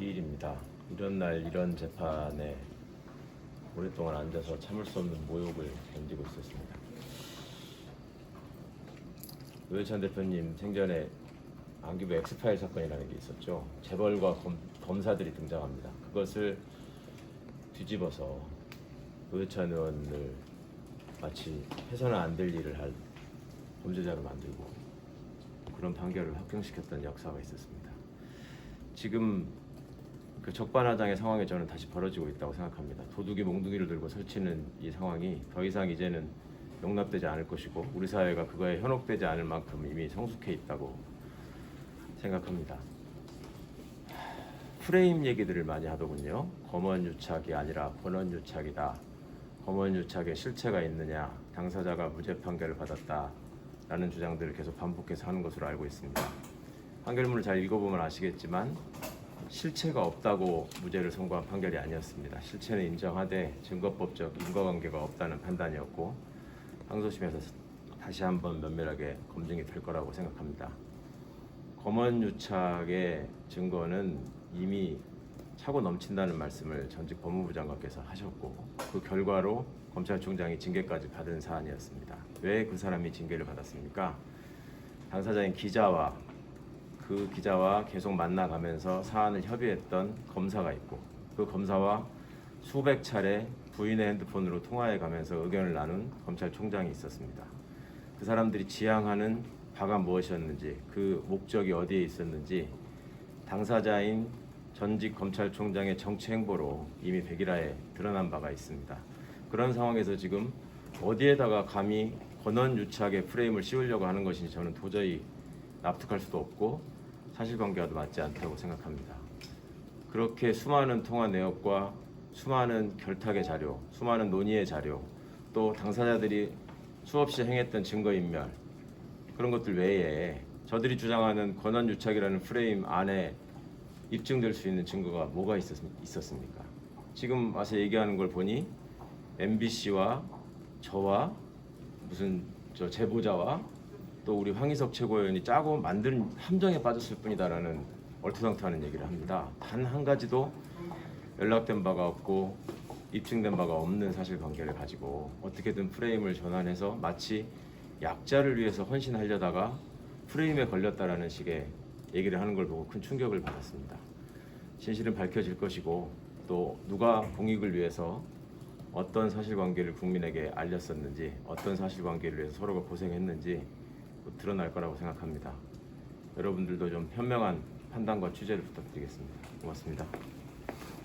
기일입니다. 이런 날 이런 재판에 오랫동안 앉아서 참을 수 없는 모욕을 견디고 있었습니다. 노회찬 대표님 생전에 안기부 엑스파일 사건이라는 게 있었죠. 재벌과 검, 검사들이 등장합니다. 그것을 뒤집어서 노회찬 의원을 마치 해서는 안 될 일을 할 범죄자로 만들고 그런 판결을 확정시켰던 역사가 있었습니다. 지금 그 적반하장의 상황이 저는 다시 벌어지고 있다고 생각합니다. 도둑이 몽둥이를 들고 설치는 이 상황이 더 이상 이제는 용납되지 않을 것이고 우리 사회가 그거에 현혹되지 않을 만큼 이미 성숙해 있다고 생각합니다. 프레임 얘기들을 많이 하더군요. 검언 유착이 아니라 권언 유착이다. 검언 유착에 실체가 있느냐, 당사자가 무죄 판결을 받았다 라는 주장들을 계속 반복해서 하는 것으로 알고 있습니다. 판결문을 잘 읽어보면 아시겠지만 실체가 없다고 무죄를 선고한 판결이 아니었습니다. 실체는 인정하되 증거법적 인과관계가 없다는 판단이었고 항소심에서 다시 한번 면밀하게 검증이 될 거라고 생각합니다. 검언유착의 증거는 이미 차고 넘친다는 말씀을 전직 법무부 장관께서 하셨고 그 결과로 검찰총장이 징계까지 받은 사안이었습니다. 왜 그 사람이 징계를 받았습니까? 당사자인 기자와 그 기자와 계속 만나가면서 사안을 협의했던 검사가 있고 그 검사와 수백 차례 부인의 핸드폰으로 통화해 가면서 의견을 나눈 검찰총장이 있었습니다. 그 사람들이 지향하는 바가 무엇이었는지 그 목적이 어디에 있었는지 당사자인 전직 검찰총장의 정치 행보로 이미 백일화에 드러난 바가 있습니다. 그런 상황에서 지금 어디에다가 감히 권한 유착의 프레임을 씌우려고 하는 것인지 저는 도저히 납득할 수도 없고 사실관계와도 맞지 않다고 생각합니다. 그렇게 수많은 통화 내역과 수많은 결탁의 자료, 수많은 논의의 자료, 또 당사자들이 수없이 행했던 증거인멸 그런 것들 외에 저들이 주장하는 권한 유착이라는 프레임 안에 입증될 수 있는 증거가 뭐가 있었, 있었습니까? 지금 와서 얘기하는 걸 보니 MBC와 저와 무슨 저 제보자와 또 우리 황희석 최고위원이 짜고 만든 함정에 빠졌을 뿐이다라는 얼토당토하는 얘기를 합니다. 단 한 가지도 연락된 바가 없고 입증된 바가 없는 사실관계를 가지고 어떻게든 프레임을 전환해서 마치 약자를 위해서 헌신하려다가 프레임에 걸렸다라는 식의 얘기를 하는 걸 보고 큰 충격을 받았습니다. 진실은 밝혀질 것이고 또 누가 공익을 위해서 어떤 사실관계를 국민에게 알렸었는지 어떤 사실관계를 위해서 서로가 고생했는지 곧 드러날 거라고 생각합니다. 여러분들도 좀 현명한 판단과 취재를 부탁드리겠습니다. 고맙습니다.